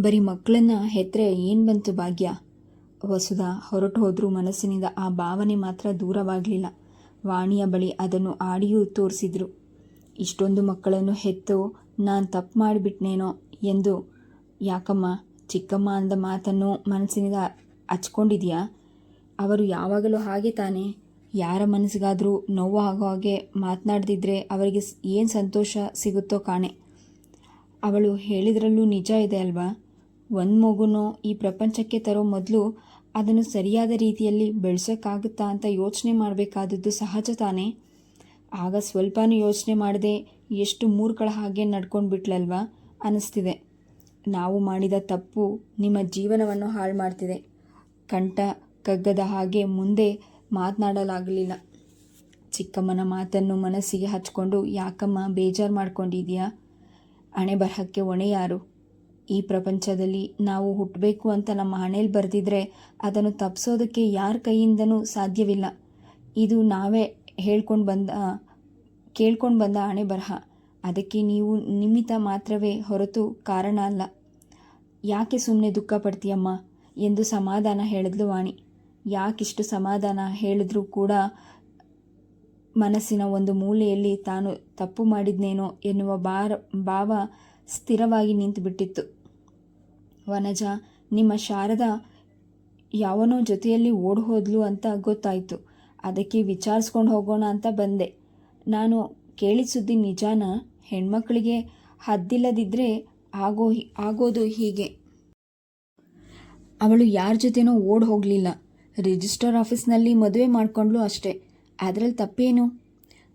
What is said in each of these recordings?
ಬರೀ ಮಕ್ಕಳನ್ನ ಹೆತ್ತರೆ ಏನು ಬಂತು ಭಾಗ್ಯ? ವಸುಧಾ ಹೊರಟು ಹೋದರೂ ಮನಸ್ಸಿನಿಂದ ಆ ಭಾವನೆ ಮಾತ್ರ ದೂರವಾಗಲಿಲ್ಲ. ವಾಣಿಯ ಬಳಿ ಅದನ್ನು ಆಡಿಯೂ ತೋರಿಸಿದ್ರು. ಇಷ್ಟೊಂದು ಮಕ್ಕಳನ್ನು ಹೆತ್ತು ನಾನು ತಪ್ಪು ಮಾಡಿಬಿಟ್ನೇನೋ ಎಂದು. ಯಾಕಮ್ಮ, ಚಿಕ್ಕಮ್ಮ ಅಂದ ಮಾತನ್ನು ಮನಸ್ಸಿನಿಂದ ಹಚ್ಕೊಂಡಿದೆಯಾ? ಅವರು ಯಾವಾಗಲೂ ಹಾಗೆ ತಾನೇ. ಯಾರ ಮನಸ್ಸಿಗಾದರೂ ನೋವು ಆಗೋ ಹಾಗೆ ಮಾತನಾಡ್ದಿದ್ರೆ ಅವರಿಗೆ ಏನು ಸಂತೋಷ ಸಿಗುತ್ತೋ ಕಾಣೆ. ಅವಳು ಹೇಳಿದ್ರಲ್ಲೂ ನಿಜ ಇದೆ ಅಲ್ವಾ? ಒಂದು ಮಗುನೋ ಈ ಪ್ರಪಂಚಕ್ಕೆ ತರೋ ಮೊದಲು ಅದನ್ನು ಸರಿಯಾದ ರೀತಿಯಲ್ಲಿ ಬೆಳೆಸೋಕ್ಕಾಗುತ್ತಾ ಅಂತ ಯೋಚನೆ ಮಾಡಬೇಕಾದದ್ದು ಸಹಜ ತಾನೇ. ಆಗ ಸ್ವಲ್ಪನೂ ಯೋಚನೆ ಮಾಡದೆ ಎಷ್ಟು ಮೂರ್ಖಳ ಹಾಗೆ ನಡ್ಕೊಂಡು ಬಿಟ್ಲಲ್ವಾ ಅನ್ನಿಸ್ತಿದೆ. ನಾವು ಮಾಡಿದ ತಪ್ಪು ನಿಮ್ಮ ಜೀವನವನ್ನು ಹಾಳು ಮಾಡ್ತಿದೆ. ಕಂಠ ಕಗ್ಗದ ಹಾಗೆ ಮುಂದೆ ಮಾತನಾಡಲಾಗಲಿಲ್ಲ. ಚಿಕ್ಕಮ್ಮನ ಮಾತನ್ನು ಮನಸ್ಸಿಗೆ ಹಚ್ಕೊಂಡು, ಯಾಕಮ್ಮ ಬೇಜಾರು ಮಾಡ್ಕೊಂಡಿದ್ಯಾ? ಹಣೆ ಬರಹಕ್ಕೆ ಹೊಣೆ ಯಾರು? ಈ ಪ್ರಪಂಚದಲ್ಲಿ ನಾವು ಹುಟ್ಟಬೇಕು ಅಂತ ನಮ್ಮ ಹಣೆಯಲ್ಲಿ ಬರೆದಿದ್ರೆ ಅದನ್ನು ತಪ್ಪಿಸೋದಕ್ಕೆ ಯಾರ ಕೈಯಿಂದನೂ ಸಾಧ್ಯವಿಲ್ಲ. ಇದು ನಾವೇ ಹೇಳ್ಕೊಂಡು ಬಂದ, ಕೇಳ್ಕೊಂಡು ಬಂದ ಹಣೆ ಬರಹ. ಅದಕ್ಕೆ ನೀವು ನಿಮಿತ್ತ ಮಾತ್ರವೇ ಹೊರತು ಕಾರಣ ಅಲ್ಲ. ಯಾಕೆ ಸುಮ್ಮನೆ ದುಃಖ ಪಡ್ತೀಯಮ್ಮ? ಎಂದು ಸಮಾಧಾನ ಹೇಳಿದ್ಲು ವಾಣಿ. ಯಾಕಿಷ್ಟು ಸಮಾಧಾನ ಹೇಳಿದ್ರೂ ಕೂಡ ಮನಸ್ಸಿನ ಒಂದು ಮೂಲೆಯಲ್ಲಿ ತಾನು ತಪ್ಪು ಮಾಡಿದ್ನೇನೋ ಎನ್ನುವ ಭಾರ ಭಾವ ಸ್ಥಿರವಾಗಿ ನಿಂತುಬಿಟ್ಟಿತ್ತು. ವನಜ, ನಿಮ್ಮ ಶಾರದಾ ಯಾವನೋ ಜೊತೆಯಲ್ಲಿ ಓಡ್ ಹೋದ್ಲು ಅಂತ ಗೊತ್ತಾಯಿತು. ಅದಕ್ಕೆ ವಿಚಾರಿಸ್ಕೊಂಡು ಹೋಗೋಣ ಅಂತ ಬಂದೆ. ನಾನು ಕೇಳಿದ ಸುದ್ದಿ ನಿಜಾನ? ಹೆಣ್ಮಕ್ಳಿಗೆ ಹದ್ದಿಲ್ಲದಿದ್ದರೆ ಆಗೋ ಆಗೋದು ಹೀಗೆ? ಅವಳು ಯಾರ ಜೊತೆನೋ ಓಡ್ ಹೋಗಲಿಲ್ಲ ರಿಜಿಸ್ಟರ್ ಆಫೀಸ್ನಲ್ಲಿ ಮದುವೆ ಮಾಡಿಕೊಂಡ್ಲು ಅಷ್ಟೇ. ಅದರಲ್ಲಿ ತಪ್ಪೇನು?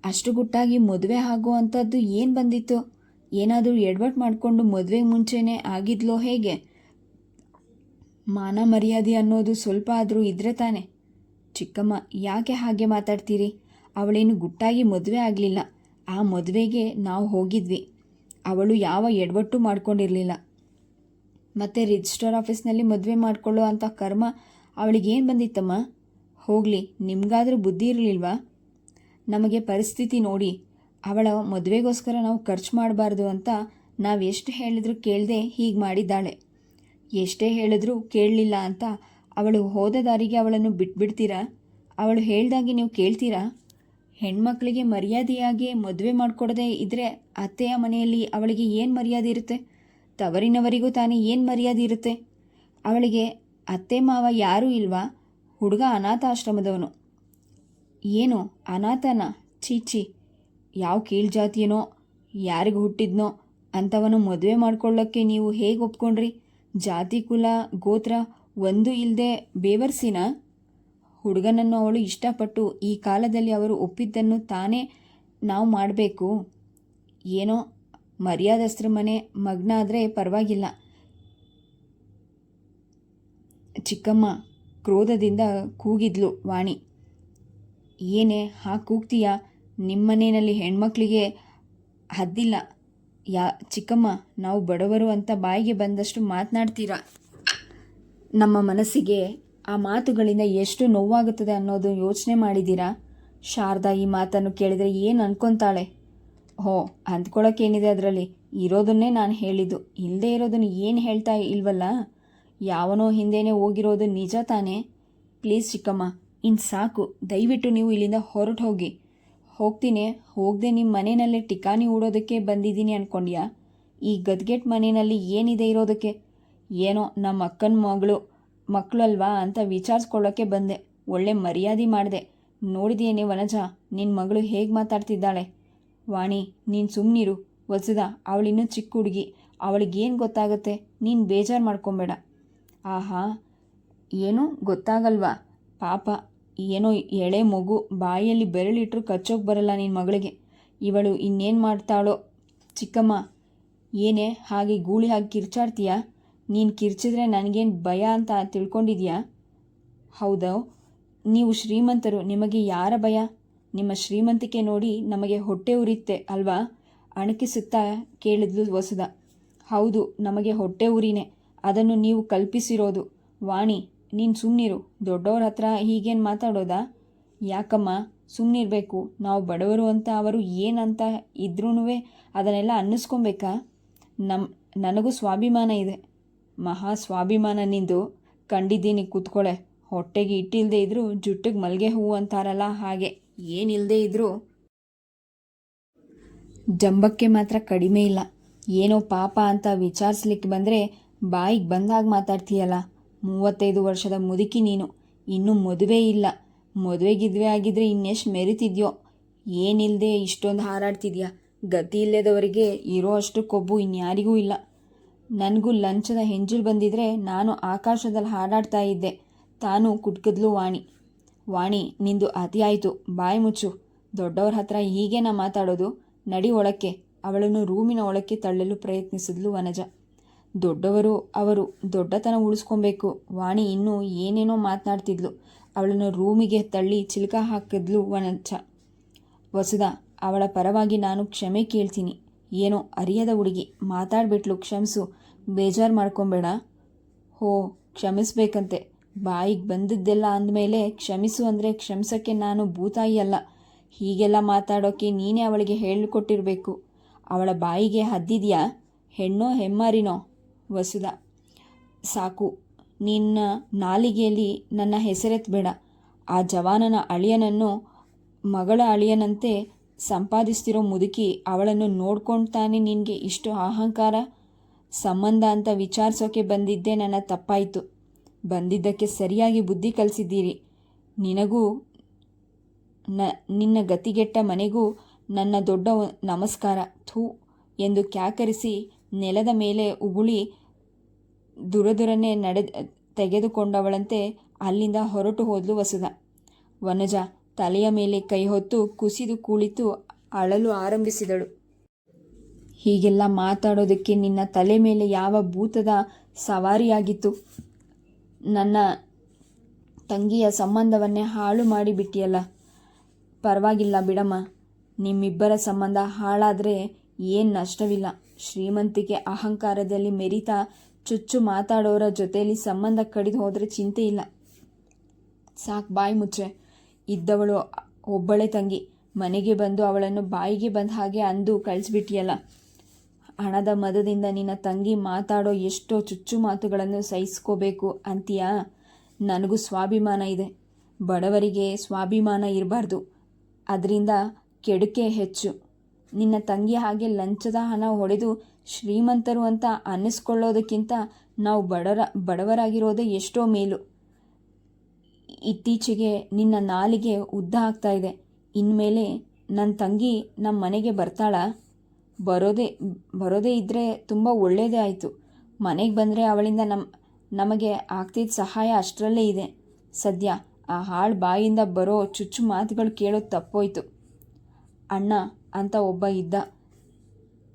ಅಷ್ಟು ಗುಟ್ಟಾಗಿ ಮದುವೆ ಆಗೋ ಅಂಥದ್ದು ಏನು ಬಂದಿತ್ತು? ಏನಾದರೂ ಎಡ್ವರ್ಟ್ ಮಾಡಿಕೊಂಡು ಮದುವೆ ಮುಂಚೆನೇ ಆಗಿದ್ಲೋ ಹೇಗೆ? ಮಾನ ಮರ್ಯಾದೆ ಅನ್ನೋದು ಸ್ವಲ್ಪ ಆದರೂ ಇದ್ರೆ ತಾನೆ. ಚಿಕ್ಕಮ್ಮ, ಯಾಕೆ ಹಾಗೆ ಮಾತಾಡ್ತೀರಿ? ಅವಳೇನು ಗುಟ್ಟಾಗಿ ಮದುವೆ ಆಗಲಿಲ್ಲ. ಆ ಮದುವೆಗೆ ನಾವು ಹೋಗಿದ್ವಿ. ಅವಳು ಯಾವ ಎಡವಟ್ಟು ಮಾಡ್ಕೊಂಡಿರಲಿಲ್ಲ. ಮತ್ತು ರಿಜಿಸ್ಟರ್ ಆಫೀಸ್ನಲ್ಲಿ ಮದುವೆ ಮಾಡ್ಕೊಳ್ಳೋ ಅಂಥ ಕರ್ಮ ಅವಳಿಗೇನು ಬಂದಿತ್ತಮ್ಮ? ಹೋಗಲಿ, ನಿಮಗಾದರೂ ಬುದ್ಧಿ ಇರಲಿಲ್ವಾ? ನಮಗೆ ಪರಿಸ್ಥಿತಿ ನೋಡಿ. ಅವಳ ಮದುವೆಗೋಸ್ಕರ ನಾವು ಖರ್ಚು ಮಾಡಬಾರ್ದು ಅಂತ ನಾವು ಎಷ್ಟು ಹೇಳಿದ್ರು ಕೇಳದೆ ಹೀಗೆ ಮಾಡಿದ್ದಾಳೆ. ಎಷ್ಟೇ ಹೇಳಿದ್ರೂ ಕೇಳಲಿಲ್ಲ ಅಂತ ಅವಳು ಹೋದ ದಾರಿಗೆ ಅವಳನ್ನು ಬಿಟ್ಬಿಡ್ತೀರಾ? ಅವಳು ಹೇಳ್ದಾಗೆ ನೀವು ಕೇಳ್ತೀರಾ? ಹೆಣ್ಮಕ್ಳಿಗೆ ಮರ್ಯಾದೆಯಾಗಿ ಮದುವೆ ಮಾಡಿಕೊಡದೆ ಇದ್ದರೆ ಅತ್ತೆಯ ಮನೆಯಲ್ಲಿ ಅವಳಿಗೆ ಏನು ಮರ್ಯಾದೆ ಇರುತ್ತೆ? ತವರಿನವರಿಗೂ ತಾನೇ ಏನು ಮರ್ಯಾದೆ ಇರುತ್ತೆ? ಅವಳಿಗೆ ಅತ್ತೆ ಮಾವ ಯಾರೂ ಇಲ್ವಾ? ಹುಡುಗ ಅನಾಥ ಆಶ್ರಮದವನು ಏನು, ಅನಾಥನ? ಚೀಚಿ ಯಾವ ಕೀಳ್ಜಾತಿಯನೋ, ಯಾರಿಗೆ ಹುಟ್ಟಿದ್ನೋ, ಅಂಥವನು ಮದುವೆ ಮಾಡ್ಕೊಳ್ಳೋಕ್ಕೆ ನೀವು ಹೇಗೆ ಒಪ್ಕೊಂಡ್ರಿ? ಜಾತಿ, ಕುಲ, ಗೋತ್ರ ಒಂದು ಇಲ್ಲದೆ ಬೇವರ್ಸಿನ ಹುಡುಗನನ್ನು ಅವಳು ಇಷ್ಟಪಟ್ಟು ಈ ಕಾಲದಲ್ಲಿ ಅವರು ಒಪ್ಪಿದ್ದನ್ನು ತಾನೇ ನಾವು ಮಾಡಬೇಕು. ಏನೋ ಮರ್ಯಾದಸ್ತ್ರ ಮನೆ ಮಗ್ನ ಆದರೆ ಪರವಾಗಿಲ್ಲ. ಚಿಕ್ಕಮ್ಮ ಕ್ರೋಧದಿಂದ ಕೂಗಿದ್ಲು ವಾಣಿ. ಏನೇ ಹಾ ಕೂಗ್ತೀಯ? ನಿಮ್ಮನೆಯಲ್ಲಿ ಹೆಣ್ಮಕ್ಳಿಗೆ ಹದ್ದಿಲ್ಲ. ಯಾ, ಚಿಕ್ಕಮ್ಮ, ನಾವು ಬಡವರು ಅಂತ ಬಾಯಿಗೆ ಬಂದಷ್ಟು ಮಾತನಾಡ್ತೀರಾ? ನಮ್ಮ ಮನಸ್ಸಿಗೆ ಆ ಮಾತುಗಳಿಂದ ಎಷ್ಟು ನೋವಾಗುತ್ತದೆ ಅನ್ನೋದು ಯೋಚನೆ ಮಾಡಿದ್ದೀರಾ? ಶಾರದಾ ಈ ಮಾತನ್ನು ಕೇಳಿದರೆ ಏನು ಅನ್ಕೊತಾಳೆ? ಹೋ ಅಂದ್ಕೊಳ್ಳೋಕ್ಕೇನಿದೆ ಅದರಲ್ಲಿ? ಇರೋದನ್ನೇ ನಾನು ಹೇಳಿದ್ದು. ಇಲ್ಲದೆ ಇರೋದನ್ನು ಏನು ಹೇಳ್ತಾ ಇಲ್ವಲ್ಲ? ಯಾವನೋ ಹಿಂದೆನೇ ಹೋಗಿರೋದು ನಿಜ ತಾನೇ? ಪ್ಲೀಸ್ ಚಿಕ್ಕಮ್ಮ ಇನ್ನು ಸಾಕು. ದಯವಿಟ್ಟು ನೀವು ಇಲ್ಲಿಂದ ಹೊರಟು ಹೋಗಿ ಹೋಗ್ತೀನಿ, ಹೋಗದೆ ನಿಮ್ಮ ಮನೆಯಲ್ಲೇ ಟಿಕಾನಿ ಹೂಡೋದಕ್ಕೆ ಬಂದಿದ್ದೀನಿ ಅನ್ಕೊಂಡ್ಯಾ? ಈ ಗದ್ಗೆಟ್ ಮನೆಯಲ್ಲಿ ಏನಿದೆ ಇರೋದಕ್ಕೆ? ಏನೋ ನಮ್ಮ ಅಕ್ಕನ ಮಗಳು ಮಕ್ಕಳಲ್ವಾ ಅಂತ ವಿಚಾರಿಸ್ಕೊಳ್ಳೋಕ್ಕೆ ಬಂದೆ. ಒಳ್ಳೆ ಮರ್ಯಾದೆ ಮಾಡಿದೆ. ನೋಡಿದೆಯೇನೆ ವನಜ ನಿನ್ನ ಮಗಳು ಹೇಗೆ ಮಾತಾಡ್ತಿದ್ದಾಳೆ? ವಾಣಿ, ನೀನು ಸುಮ್ಮನಿರು ವಸುದ ಅವಳಿನ್ನೂ ಚಿಕ್ಕ ಹುಡುಗಿ. ಅವಳಿಗೇನು ಗೊತ್ತಾಗುತ್ತೆ? ನೀನು ಬೇಜಾರು ಮಾಡ್ಕೊಬೇಡ. ಆಹಾ, ಏನೂ ಗೊತ್ತಾಗಲ್ವಾ? ಪಾಪ. ಏನೋ ಎಳೆ ಮಗು ಬಾಯಲ್ಲಿ ಬೆರಳಿಟ್ರು ಕಚ್ಚೋಕೆ ಬರಲ್ಲ ನಿನ್ನ ಮಗಳಿಗೆ. ಇವಳು ಇನ್ನೇನು ಮಾಡ್ತಾಳೋ? ಚಿಕ್ಕಮ್ಮ, ಏನೇ ಹಾಗೆ ಗೂಳಿ ಹಾಕಿ ಕಿರ್ಚಾಡ್ತೀಯಾ? ನೀನು ಕಿರ್ಚಿದ್ರೆ ನನಗೇನು ಭಯ ಅಂತ ತಿಳ್ಕೊಂಡಿದ್ಯಾ? ಹೌದೋ? ನೀವು ಶ್ರೀಮಂತರು, ನಿಮಗೆ ಯಾರ ಭಯ? ನಿಮ್ಮ ಶ್ರೀಮಂತಿಕೆ ನೋಡಿ ನಮಗೆ ಹೊಟ್ಟೆ ಉರಿಯುತ್ತೆ ಅಲ್ವಾ? ಅಣಕಿಸುತ್ತಾ ಕೇಳಿದ್ಲು ವಸುದ ಹೌದು, ನಮಗೆ ಹೊಟ್ಟೆ ಉರಿನೇ. ಅದನ್ನು ನೀವು ಕಲ್ಪಿಸಿರೋದು. ವಾಣಿ ನೀನು ಸುಮ್ಮನಿರು ದೊಡ್ಡವ್ರ ಹತ್ರ ಹೀಗೇನು ಮಾತಾಡೋದಾ? ಯಾಕಮ್ಮ ಸುಮ್ಮನಿರಬೇಕು ನಾವು ಬಡವರು ಅಂತ ಅವರು ಏನಂತ ಇದ್ರೂ ಅದನ್ನೆಲ್ಲ ಅನ್ನಿಸ್ಕೊಬೇಕಾ? ನಮ್ಮ ನನಗೂ ಸ್ವಾಭಿಮಾನ ಇದೆ. ಮಹಾ ಸ್ವಾಭಿಮಾನ ನಿಂದು. ಕಂಡಿದ್ದೀನಿ ಕೂತ್ಕೊಳ್ಳೆ ಹೊಟ್ಟೆಗೆ ಇಟ್ಟಿಲ್ಲದೆ ಇದ್ದರೂ ಜುಟ್ಟಿಗೆ ಮಲ್ಗೆ ಹೂವು ಅಂತಾರಲ್ಲ ಹಾಗೆ. ಏನಿಲ್ಲದೆ ಇದ್ದರೂ ಜಂಬಕ್ಕೆ ಮಾತ್ರ ಕಡಿಮೆ ಇಲ್ಲ. ಏನೋ ಪಾಪ ಅಂತ ವಿಚಾರಿಸ್ಲಿಕ್ಕೆ ಬಂದರೆ ಬಾಯಿಗೆ ಬಂದಾಗ ಮಾತಾಡ್ತೀಯಲ್ಲ. ಮೂವತ್ತೈದು ವರ್ಷದ ಮುದುಕಿ ನೀನು. ಇನ್ನೂ ಮದುವೆ ಇಲ್ಲ. ಮದುವೆಗಿದ್ವೆ ಆಗಿದ್ರೆ ಇನ್ನೆಷ್ಟು ಮೆರಿತಿದ್ಯೋ? ಏನಿಲ್ಲದೆ ಇಷ್ಟೊಂದು ಹಾರಾಡ್ತಿದ್ಯಾ? ಗತಿ ಇಲ್ಲದವರಿಗೆ ಇರೋ ಅಷ್ಟು ಕೊಬ್ಬು ಇನ್ಯಾರಿಗೂ ಇಲ್ಲ. ನನಗೂ ಲಂಚದ ಹೆಂಜಲು ಬಂದಿದ್ರೆ ನಾನು ಆಕಾಶದಲ್ಲಿ ಹಾಡಾಡ್ತಾ ಇದ್ದೆ. ತಾನು ಕುಟ್ಕದ್ಲು ವಾಣಿ. ವಾಣಿ, ನಿಂದು ಅತಿ ಆಯಿತು. ಬಾಯಿ ಮುಚ್ಚು. ದೊಡ್ಡವ್ರ ಹತ್ರ ಹೀಗೇನಾ ಮಾತಾಡೋದು? ನಡಿ ಒಳಕ್ಕೆ. ಅವಳನ್ನು ರೂಮಿನ ಒಳಕ್ಕೆ ತಳ್ಳಲು ಪ್ರಯತ್ನಿಸಿದ್ಲು ವನಜ. ದೊಡ್ಡವರು, ಅವರು ದೊಡ್ಡತನ ಉಳಿಸ್ಕೊಬೇಕು. ವಾಣಿ ಇನ್ನೂ ಏನೇನೋ ಮಾತನಾಡ್ತಿದ್ಲು. ಅವಳನ್ನು ರೂಮಿಗೆ ತಳ್ಳಿ ಚಿಲ್ಕ ಹಾಕಿದ್ಲು ವನಚ್ಚ ವಸುಧಾ, ಅವಳ ಪರವಾಗಿ ನಾನು ಕ್ಷಮೆ ಕೇಳ್ತೀನಿ. ಏನೋ ಅರಿಯದ ಹುಡುಗಿ. ಮಾತಾಡ್ಬಿಟ್ಲು ಕ್ಷಮಿಸು. ಬೇಜಾರು ಮಾಡ್ಕೊಬೇಡ. ಹೋ, ಕ್ಷಮಿಸ್ಬೇಕಂತೆ. ಬಾಯಿಗೆ ಬಂದಿದ್ದೆಲ್ಲ ಅಂದಮೇಲೆ ಕ್ಷಮಿಸು ಅಂದರೆ ಕ್ಷಮಿಸೋಕ್ಕೆ ನಾನು ಭೂತಾಯಿ ಅಲ್ಲ. ಹೀಗೆಲ್ಲ ಮಾತಾಡೋಕ್ಕೆ ನೀನೇ ಅವಳಿಗೆ ಹೇಳಿಕೊಟ್ಟಿರಬೇಕು. ಅವಳ ಬಾಯಿಗೆ ಹದ್ದಿದ್ಯಾ? ಹೆಣ್ಣೋ ಹೆಮ್ಮಾರಿನೋ? ವಸುಧಾ, ಸಾಕು. ನಿನ್ನ ನಾಲಿಗೆಯಲ್ಲಿ ನನ್ನ ಹೆಸರೆತ್ತಬೇಡ ಆ ಜವಾನನ ಅಳಿಯನನ್ನು, ಮಗಳ ಅಳಿಯನಂತೆ ಸಂಪಾದಿಸ್ತಿರೋ ಮುದುಕಿ ಅವಳನ್ನು ನೋಡ್ಕೊಂಡು ತಾನೇ ನಿನಗೆ ಇಷ್ಟು ಅಹಂಕಾರ? ಸಂಬಂಧ ಅಂತ ವಿಚಾರಿಸೋಕೆ ಬಂದಿದ್ದೆ ನನ್ನ ತಪ್ಪಾಯಿತು. ಬಂದಿದ್ದಕ್ಕೆ ಸರಿಯಾಗಿ ಬುದ್ಧಿ ಕಲಿಸಿದ್ದೀರಿ. ನಿನಗೂ, ನ, ನಿನ್ನ ಗತಿಗೆಟ್ಟ ಮನೆಗೂ ನನ್ನ ದೊಡ್ಡ ನಮಸ್ಕಾರ. ಥೂ ಎಂದು ಕ್ಯಾಕರಿಸಿ ನೆಲದ ಮೇಲೆ ಉಗುಳಿ ದುರದುರನೆ ನಡೆ ತೆಗೆದುಕೊಂಡವಳಂತೆ ಅಲ್ಲಿಂದ ಹೊರಟು ಹೋದ್ಲು ವಸುಧ. ವನಜ ತಲೆಯ ಮೇಲೆ ಕೈ ಹೊತ್ತು ಕುಸಿದು ಕುಳಿತು, ಅಳಲು ಆರಂಭಿಸಿದಳು. ಹೀಗೆಲ್ಲ ಮಾತಾಡೋದಕ್ಕೆ ನಿನ್ನ ತಲೆ ಮೇಲೆ ಯಾವ ಭೂತದ ಸವಾರಿಯಾಗಿತ್ತು? ನನ್ನ ತಂಗಿಯ ಸಂಬಂಧವನ್ನೇ ಹಾಳು ಮಾಡಿಬಿಟ್ಟಿಯಲ್ಲ. ಪರವಾಗಿಲ್ಲ ಬಿಡಮ್ಮ, ನಿಮ್ಮಿಬ್ಬರ ಸಂಬಂಧ ಹಾಳಾದರೆ ಏನು ನಷ್ಟವಿಲ್ಲ. ಶ್ರೀಮಂತಿಕೆ ಅಹಂಕಾರದಲ್ಲಿ ಮೆರಿತಾ ಚುಚ್ಚು ಮಾತಾಡೋರ ಜೊತೆಯಲ್ಲಿ ಸಂಬಂಧ ಕಡಿದು ಹೋದರೆ ಚಿಂತೆ ಇಲ್ಲ. ಸಾಕು ಬಾಯಿ ಮುಚ್ಚೆ. ಇದ್ದವಳು ಒಬ್ಬಳೆ ತಂಗಿ. ಮನೆಗೆ ಬಂದು ಅವಳನ್ನು ಬಾಯಿಗೆ ಬಂದ ಹಾಗೆ ಅಂದು ಕಳಿಸ್ಬಿಟ್ಟಿಯಲ್ಲ ಹಣದ ಮದದಿಂದ ನಿನ್ನ ತಂಗಿ ಮಾತಾಡೋ ಎಷ್ಟೋ ಚುಚ್ಚು ಮಾತುಗಳನ್ನು ಸಹಿಸ್ಕೋಬೇಕು ಅಂತೀಯಾ? ನನಗೂ ಸ್ವಾಭಿಮಾನ ಇದೆ. ಬಡವರಿಗೆ ಸ್ವಾಭಿಮಾನ ಇರಬಾರ್ದು. ಅದರಿಂದ ಕೆಡುಕೆ ಹೆಚ್ಚು. ನಿನ್ನ ತಂಗಿ ಹಾಗೆ ಲಂಚದ ಹಣ ಹೊಡೆದು ಶ್ರೀಮಂತರು ಅಂತ ಅನ್ನಿಸ್ಕೊಳ್ಳೋದಕ್ಕಿಂತ ನಾವು ಬಡರ, ಬಡವರಾಗಿರೋದೇ ಎಷ್ಟೋ ಮೇಲು. ಇತ್ತೀಚೆಗೆ ನಿನ್ನ ನಾಲಿಗೆ ಉದ್ದ ಆಗ್ತಾ ಇದೆ. ಇನ್ಮೇಲೆ ನನ್ನ ತಂಗಿ ನಮ್ಮ ಮನೆಗೆ ಬರ್ತಾಳ. ಬರೋದೇ ಬರೋದೇ ಇದ್ದರೆ ತುಂಬ ಒಳ್ಳೆಯದೇ ಆಯಿತು. ಮನೆಗೆ ಬಂದರೆ ಅವಳಿಂದ ನಮ್ಮ ನಮಗೆ ಆಗ್ತಿದ್ದ ಸಹಾಯ ಅಷ್ಟರಲ್ಲೇ ಇದೆ. ಸದ್ಯ ಆ ಹಾಳು ಬಾಯಿಂದ ಬರೋ ಚುಚ್ಚು ಮಾತುಗಳು ಕೇಳೋದು ತಪ್ಪೋಯ್ತು. ಅಣ್ಣ ಅಂತ ಒಬ್ಬ ಇದ್ದ.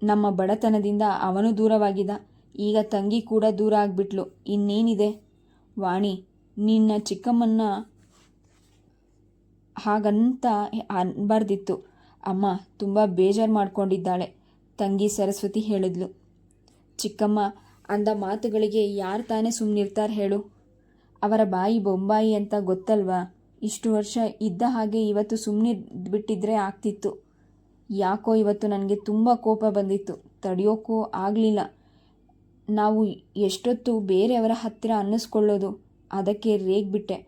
ನಮ್ಮ ಬಡತನದಿಂದ ಅವನು ದೂರವಾಗಿದ. ಈಗ ತಂಗಿ ಕೂಡ ದೂರ ಆಗಿಬಿಟ್ಲು. ಇನ್ನೇನಿದೆ? ವಾಣಿ, ನಿನ್ನ ಚಿಕ್ಕಮ್ಮನ್ನ ಹಾಗಂತ ಅನ್ಬಾರ್ದಿತ್ತು. ಅಮ್ಮ, ತುಂಬ ಬೇಜಾರು ಮಾಡ್ಕೊಂಡಿದ್ದಾಳೆ, ತಂಗಿ ಸರಸ್ವತಿ ಹೇಳಿದ್ಲು. ಚಿಕ್ಕಮ್ಮ, ಅಂದ ಮಾತುಗಳಿಗೆ ಯಾರು ತಾನೇ ಸುಮ್ಮನಿರ್ತಾರೆ ಹೇಳು. ಅವರ ಬಾಯಿ ಬೊಂಬಾಯಿ ಅಂತ ಗೊತ್ತಲ್ವಾ? ಇಷ್ಟು ವರ್ಷ ಇದ್ದ ಹಾಗೆ ಇವತ್ತು ಸುಮ್ಮನೆ ಬಿಟ್ಟಿದ್ರೆ ಆಗ್ತಿತ್ತು. ಯಾಕೋ ಇವತ್ತು ನನಗೆ ತುಂಬ ಕೋಪ ಬಂದಿತ್ತು. ತಡೆಯೋಕ್ಕೂ ಆಗಲಿಲ್ಲ. ನಾವು ಎಷ್ಟೊತ್ತು ಬೇರೆಯವರ ಹತ್ತಿರ ಅನ್ನಿಸ್ಕೊಳ್ಳೋದು? ಅದಕ್ಕೆ ರೇಗ್ಬಿಟ್ಟೆ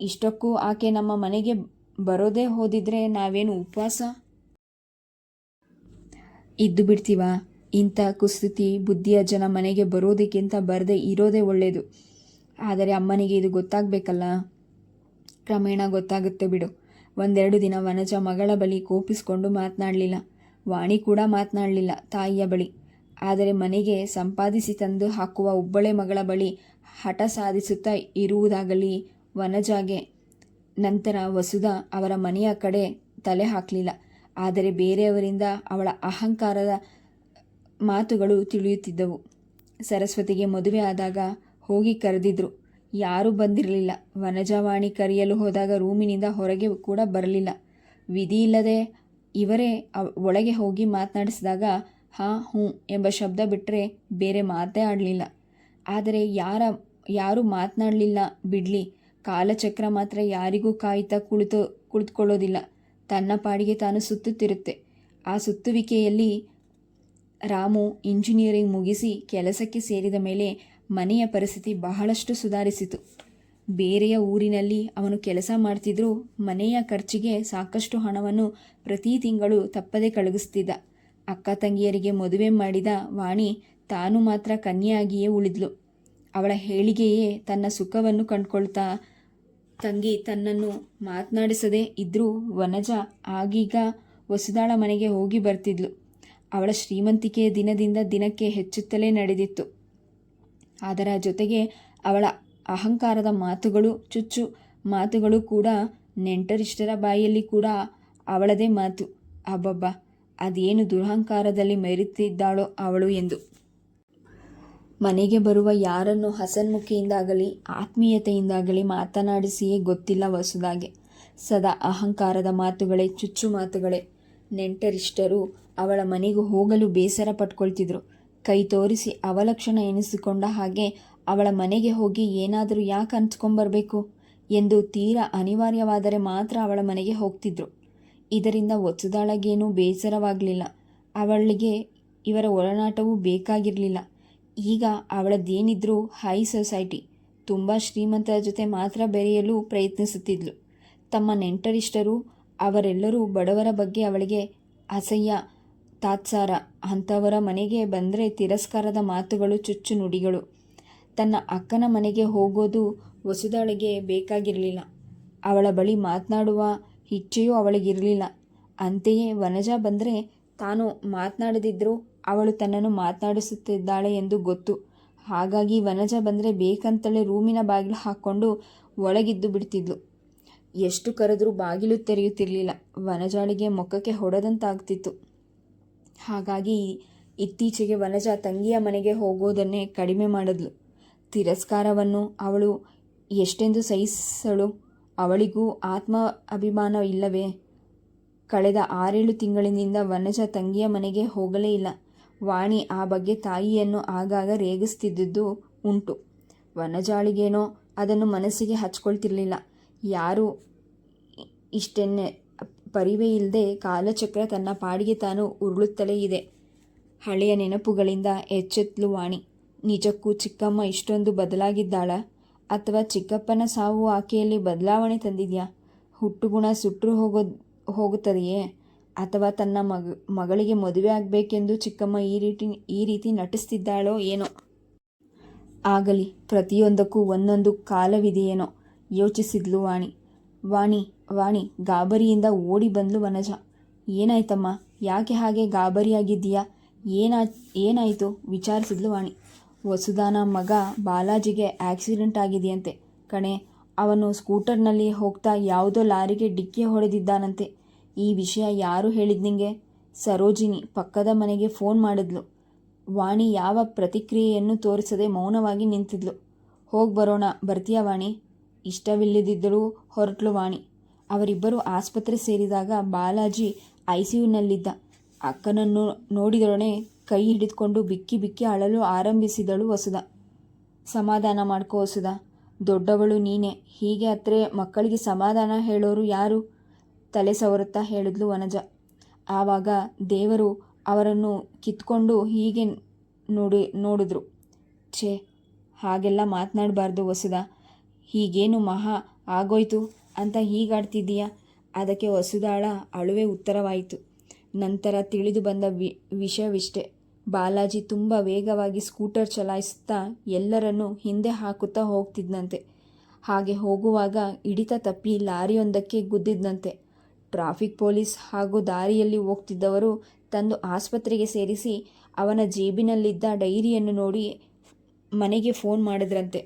ಇಷ್ಟಕ್ಕೂ ಆಕೆ ನಮ್ಮ ಮನೆಗೆ ಬರೋದೇ ಹೋದಿದ್ರೆ ನಾವೇನು ಉಪವಾಸ? ಇದ್ದು ಬಿಡ್ತೀವ? ಇಂಥ ಕುಸ್ತಿ ಬುದ್ಧಿಯ ಜನ ಮನೆಗೆ ಬರೋದಕ್ಕಿಂತ ಬರದೇ ಇರೋದೇ ಒಳ್ಳೆಯದು ಆದರೆ ಅಮ್ಮನಿಗೆ ಇದು ಗೊತ್ತಾಗಬೇಕಲ್ಲ? ಕ್ರಮೇಣ ಗೊತ್ತಾಗುತ್ತೆ ಬಿಡು. ಒಂದೆರಡು ದಿನ ವನಜ ಮಗಳ ಬಳಿ ಕೋಪಿಸಿಕೊಂಡು ಮಾತನಾಡಲಿಲ್ಲ. ವಾಣಿ ಕೂಡ ಮಾತನಾಡಲಿಲ್ಲ ತಾಯಿಯ ಬಳಿ. ಆದರೆ ಮನೆಗೆ ಸಂಪಾದಿಸಿ ತಂದು ಹಾಕುವ ಒಬ್ಬಳೆ ಮಗಳ ಬಳಿ ಹಠ ಸಾಧಿಸುತ್ತಾ ಇರುವುದಾಗಲಿ ವನಜಾಗೆ. ನಂತರ ವಸುಧಾ ಅವರ ಮನೆಯ ಕಡೆ ತಲೆ ಹಾಕಲಿಲ್ಲ. ಆದರೆ ಬೇರೆಯವರಿಂದ ಅವಳ ಅಹಂಕಾರದ ಮಾತುಗಳು ತಿಳಿಯುತ್ತಿದ್ದವು. ಸರಸ್ವತಿಗೆ ಮದುವೆ ಆದಾಗ ಹೋಗಿ ಕರೆದಿದ್ರು. ಯಾರೂ ಬಂದಿರಲಿಲ್ಲ. ವನಜವಾಣಿ ಕರೆಯಲು ಹೋದಾಗ ರೂಮಿನಿಂದ ಹೊರಗೆ ಕೂಡ ಬರಲಿಲ್ಲ. ವಿಧಿ ಇಲ್ಲದೆ ಇವರೇ ಒಳಗೆ ಹೋಗಿ ಮಾತನಾಡಿಸಿದಾಗ, ಹಾಂ, ಹ್ಞೂ ಎಂಬ ಶಬ್ದ ಬಿಟ್ಟರೆ ಬೇರೆ ಮಾತೇ ಆಡಲಿಲ್ಲ. ಆದರೆ ಯಾರ, ಯಾರೂ ಮಾತನಾಡಲಿಲ್ಲ. ಬಿಡಲಿ, ಕಾಲಚಕ್ರ ಮಾತ್ರ ಯಾರಿಗೂ ಕಾಯುತ್ತಾ ಕುಳಿತು, ಕುಳಿತುಕೊಳ್ಳೋದಿಲ್ಲ. ತನ್ನ ಪಾಡಿಗೆ ತಾನು ಸುತ್ತುತ್ತಿರುತ್ತೆ. ಆ ಸುತ್ತುವಿಕೆಯಲ್ಲಿ ರಾಮು ಇಂಜಿನಿಯರಿಂಗ್ ಮುಗಿಸಿ ಕೆಲಸಕ್ಕೆ ಸೇರಿದ ಮೇಲೆ ಮನೆಯ ಪರಿಸ್ಥಿತಿ ಬಹಳಷ್ಟು ಸುಧಾರಿಸಿತು. ಬೇರೆಯ ಊರಿನಲ್ಲಿ ಅವನು ಕೆಲಸ ಮಾಡ್ತಿದ್ರೂ ಮನೆಯ ಖರ್ಚಿಗೆ ಸಾಕಷ್ಟು ಹಣವನ್ನು ಪ್ರತಿ ತಿಂಗಳು ತಪ್ಪದೆ ಕಳುಗಿಸ್ತಿದ್ದ ಅಕ್ಕ ತಂಗಿಯರಿಗೆ ಮದುವೆ ಮಾಡಿದ ವಾಣಿ ತಾನು ಮಾತ್ರ ಕನ್ಯೆಯಾಗಿಯೇ ಉಳಿದ್ಲು. ಅವಳ ಹೇಳಿಗೆಯೇ ತನ್ನ ಸುಖವನ್ನು ಕಂಡುಕೊಳ್ತಾ, ತಂಗಿ, ತನ್ನನ್ನು ಮಾತನಾಡಿಸದೇ ಇದ್ದರೂ ವನಜ ಆಗೀಗ ವಸುದಾಳ ಮನೆಗೆ ಹೋಗಿ ಬರ್ತಿದ್ಲು. ಅವಳ ಶ್ರೀಮಂತಿಕೆ ದಿನದಿಂದ ದಿನಕ್ಕೆ ಹೆಚ್ಚುತ್ತಲೇ ನಡೆದಿತ್ತು. ಅದರ ಜೊತೆಗೆ ಅವಳ ಅಹಂಕಾರದ ಮಾತುಗಳು, ಚುಚ್ಚು ಮಾತುಗಳು ಕೂಡ ನೆಂಟರಿಷ್ಟರ ಬಾಯಲ್ಲಿ ಕೂಡ ಅವಳದೇ ಮಾತು. ಅಬ್ಬಬ್ಬ, ಅದೇನು ದುರಹಂಕಾರದಲ್ಲಿ ಮೆರೆತಿದ್ದಾಳೋ ಅವಳು ಎಂದು. ಮನೆಗೆ ಬರುವ ಯಾರನ್ನು ಹಸನ್ಮುಖಿಯಿಂದಾಗಲಿ, ಆತ್ಮೀಯತೆಯಿಂದಾಗಲಿ ಮಾತನಾಡಿಸಿಯೇ ಗೊತ್ತಿಲ್ಲ ವಸುದಾಗೆ. ಸದಾ ಅಹಂಕಾರದ ಮಾತುಗಳೇ, ಚುಚ್ಚು ಮಾತುಗಳೇ. ನೆಂಟರಿಷ್ಟರು ಅವಳ ಮನೆಗೆ ಹೋಗಲು ಬೇಸರ ಪಟ್ಕೊಳ್ತಿದ್ರು. ಕೈ ತೋರಿಸಿ ಅವಲಕ್ಷಣ ಎನಿಸಿಕೊಂಡ ಹಾಗೆ ಅವಳ ಮನೆಗೆ ಹೋಗಿ ಏನಾದರೂ ಯಾಕೆ ಹಂಚ್ಕೊಂಬರ್ಬೇಕು ಎಂದು ತೀರಾ ಅನಿವಾರ್ಯವಾದರೆ ಮಾತ್ರ ಅವಳ ಮನೆಗೆ ಹೋಗ್ತಿದ್ರು. ಇದರಿಂದ ಒಚ್ಚುದಾಳಗೇನೂ ಬೇಸರವಾಗಲಿಲ್ಲ. ಅವಳಿಗೆ ಇವರ ಒಳನಾಟವೂ ಬೇಕಾಗಿರಲಿಲ್ಲ. ಈಗ ಅವಳದ್ದೇನಿದ್ರೂ ಹೈ ಸೊಸೈಟಿ, ತುಂಬ ಶ್ರೀಮಂತರ ಜೊತೆ ಮಾತ್ರ ಬೆರೆಯಲು ಪ್ರಯತ್ನಿಸುತ್ತಿದ್ಲು. ತಮ್ಮ ನೆಂಟರಿಷ್ಟರು, ಅವರೆಲ್ಲರೂ ಬಡವರ ಬಗ್ಗೆ ಅವಳಿಗೆ ಅಸಹ್ಯ ತಾತ್ಸಾರ, ಅಂಥವರ ಮನೆಗೆ ಬಂದರೆ ತಿರಸ್ಕಾರದ ಮಾತುಗಳು ಚುಚ್ಚು ನುಡಿಗಳು. ತನ್ನ ಅಕ್ಕನ ಮನೆಗೆ ಹೋಗೋದು ವಸುದಾಳಿಗೆ ಬೇಕಾಗಿರಲಿಲ್ಲ. ಅವಳ ಬಳಿ ಮಾತನಾಡುವ ಇಚ್ಛೆಯೂ ಅವಳಿಗಿರಲಿಲ್ಲ. ಅಂತೆಯೇ ವನಜ ಬಂದರೆ ತಾನು ಮಾತನಾಡದಿದ್ದರೂ ಅವಳು ತನ್ನನ್ನು ಮಾತನಾಡಿಸುತ್ತಿದ್ದಾಳೆ ಎಂದು ಗೊತ್ತು. ಹಾಗಾಗಿ ವನಜ ಬಂದರೆ ಬೇಕಂತಲೇ ರೂಮಿನ ಬಾಗಿಲು ಹಾಕ್ಕೊಂಡು ಒಳಗಿದ್ದು ಬಿಡ್ತಿದ್ಲು. ಎಷ್ಟು ಕರೆದರೂ ಬಾಗಿಲು ತೆರೆಯುತ್ತಿರಲಿಲ್ಲ. ವನಜಾಳಿಗೆ ಮುಖಕ್ಕೆ ಹೊಡೆದಂತಾಗ್ತಿತ್ತು. ಹಾಗಾಗಿ ಇತ್ತೀಚೆಗೆ ವನಜ ತಂಗಿಯ ಮನೆಗೆ ಹೋಗೋದನ್ನೇ ಕಡಿಮೆ ಮಾಡಿದ್ಲು. ತಿರಸ್ಕಾರವನ್ನು ಅವಳು ಎಷ್ಟೆಂದು ಸಹಿಸಳು. ಅವಳಿಗೂ ಆತ್ಮ ಅಭಿಮಾನ ಇಲ್ಲವೇ? ಕಳೆದ ಆರೇಳು ತಿಂಗಳಿನಿಂದ ವನಜ ತಂಗಿಯ ಮನೆಗೆ ಹೋಗಲೇ ಇಲ್ಲ. ವಾಣಿ ಆ ಬಗ್ಗೆ ತಾಯಿಯನ್ನು ಆಗಾಗ ರೇಗಿಸ್ತಿದ್ದುದು ಉಂಟು. ವನಜಾಳಿಗೇನೋ ಅದನ್ನು ಮನಸ್ಸಿಗೆ ಹಚ್ಕೊಳ್ತಿರ್ಲಿಲ್ಲ. ಯಾರು ಇಷ್ಟೆನ್ನೆ ಪರಿವೇ ಇಲ್ಲದೆ ಕಾಲಚಕ್ರ ತನ್ನ ಪಾಡಿಗೆ ತಾನು ಉರುಳುತ್ತಲೇ ಇದೆ. ಹಳೆಯ ನೆನಪುಗಳಿಂದ ಎಚ್ಚೆತ್ಲು ವಾಣಿ. ನಿಜಕ್ಕೂ ಚಿಕ್ಕಮ್ಮ ಇಷ್ಟೊಂದು ಬದಲಾಗಿದ್ದಾಳ? ಅಥವಾ ಚಿಕ್ಕಪ್ಪನ ಸಾವು ಆಕೆಯಲ್ಲಿ ಬದಲಾವಣೆ ತಂದಿದೆಯಾ? ಹುಟ್ಟುಗುಣ ಸುಟ್ಟರು ಹೋಗೋ, ಹೋಗುತ್ತದೆಯೇ? ಅಥವಾ ತನ್ನ ಮಗ, ಮಗಳಿಗೆ ಮದುವೆ ಆಗಬೇಕೆಂದು ಚಿಕ್ಕಮ್ಮ ಈ ರೀತಿ ಈ ರೀತಿ ನಟಿಸ್ತಿದ್ದಾಳೋ ಏನೋ? ಆಗಲಿ, ಪ್ರತಿಯೊಂದಕ್ಕೂ ಒಂದೊಂದು ಕಾಲವಿದೆಯೇನೋ? ಯೋಚಿಸಿದ್ಲು ವಾಣಿ. ವಾಣಿ ವಾಣಿ, ಗಾಬರಿಯಿಂದ ಓಡಿ ಬಂದ್ಲು ವನಜ. ಏನಾಯ್ತಮ್ಮ? ಯಾಕೆ ಹಾಗೆ ಗಾಬರಿಯಾಗಿದ್ದೀಯಾ? ಏನಾ, ಏನಾಯಿತು? ವಿಚಾರಿಸಿದ್ಲು ವಾಣಿ. ವಸುದಾನ ಮಗ ಬಾಲಾಜಿಗೆ ಆಕ್ಸಿಡೆಂಟ್ ಆಗಿದೆಯಂತೆ. ಕಣೆ, ಅವನು ಸ್ಕೂಟರ್ನಲ್ಲಿ ಹೋಗ್ತಾ ಯಾವುದೋ ಲಾರಿಗೆ ಡಿಕ್ಕಿ ಹೊಡೆದಿದ್ದಾನಂತೆ. ಈ ವಿಷಯ ಯಾರು ಹೇಳಿದ್ ನಿಂಗೆ? ಸರೋಜಿನಿ ಪಕ್ಕದ ಮನೆಗೆ ಫೋನ್ ಮಾಡಿದ್ಲು. ವಾಣಿ ಯಾವ ಪ್ರತಿಕ್ರಿಯೆಯನ್ನು ತೋರಿಸದೆ ಮೌನವಾಗಿ ನಿಂತಿದ್ಲು. ಹೋಗಿ ಬರೋಣ, ಬರ್ತೀಯಾ ವಾಣಿ? ಇಷ್ಟವಿಲ್ಲದಿದ್ದರೂ ಹೊರಟ್ಲು ವಾಣಿ. ಅವರಿಬ್ಬರು ಆಸ್ಪತ್ರೆ ಸೇರಿದಾಗ ಬಾಲಾಜಿ ಐ ಸಿ ಯುನಲ್ಲಿದ್ದ ಅಕ್ಕನನ್ನು ನೋಡಿದೊಡನೆ ಕೈ ಹಿಡಿದುಕೊಂಡು ಬಿಕ್ಕಿ ಬಿಕ್ಕಿ ಅಳಲು ಆರಂಭಿಸಿದಳು ವಸುದ ಸಮಾಧಾನ ಮಾಡ್ಕೋ ವಸುದ ದೊಡ್ಡವಳು ನೀನೆ. ಹೀಗೆ ಅತ್ರೆ ಮಕ್ಕಳಿಗೆ ಸಮಾಧಾನ ಹೇಳೋರು ಯಾರು? ತಲೆ ಸವರುತ್ತಾ ಹೇಳಿದ್ಲು ವನಜ. ಆವಾಗ ದೇವರು ಅವರನ್ನು ಕಿತ್ಕೊಂಡು ಹೀಗೆ ನೋಡಿ, ನೋಡಿದ್ರು. ಛೇ, ಹಾಗೆಲ್ಲ ಮಾತನಾಡಬಾರ್ದು ವಸುದ ಹೀಗೇನು ಮಹಾ ಆಗೋಯ್ತು ಅಂತ ಹೀಗಾಡ್ತಿದ್ದೀಯ? ಅದಕ್ಕೆ ವಸುದಾಳ ಅಳುವೆ ಉತ್ತರವಾಯಿತು. ನಂತರ ತಿಳಿದು ಬಂದ ವಿ, ವಿಷಯವಿಷ್ಟೆ. ಬಾಲಾಜಿ ತುಂಬ ವೇಗವಾಗಿ ಸ್ಕೂಟರ್ ಚಲಾಯಿಸುತ್ತಾ ಎಲ್ಲರನ್ನೂ ಹಿಂದೆ ಹಾಕುತ್ತಾ ಹೋಗ್ತಿದ್ದಂತೆ ಹಾಗೆ ಹೋಗುವಾಗ ಹಿಡಿತ ತಪ್ಪಿ ಲಾರಿಯೊಂದಕ್ಕೆ ಗುದ್ದಿದ್ದಂತೆ ಟ್ರಾಫಿಕ್ ಪೊಲೀಸ್ ಹಾಗೂ ದಾರಿಯಲ್ಲಿ ಹೋಗ್ತಿದ್ದವರು ತಂದು ಆಸ್ಪತ್ರೆಗೆ ಸೇರಿಸಿ ಅವನ ಜೇಬಿನಲ್ಲಿದ್ದ ಡೈರಿಯನ್ನು ನೋಡಿ ಮನೆಗೆ ಫೋನ್ ಮಾಡಿದ್ರಂತೆ.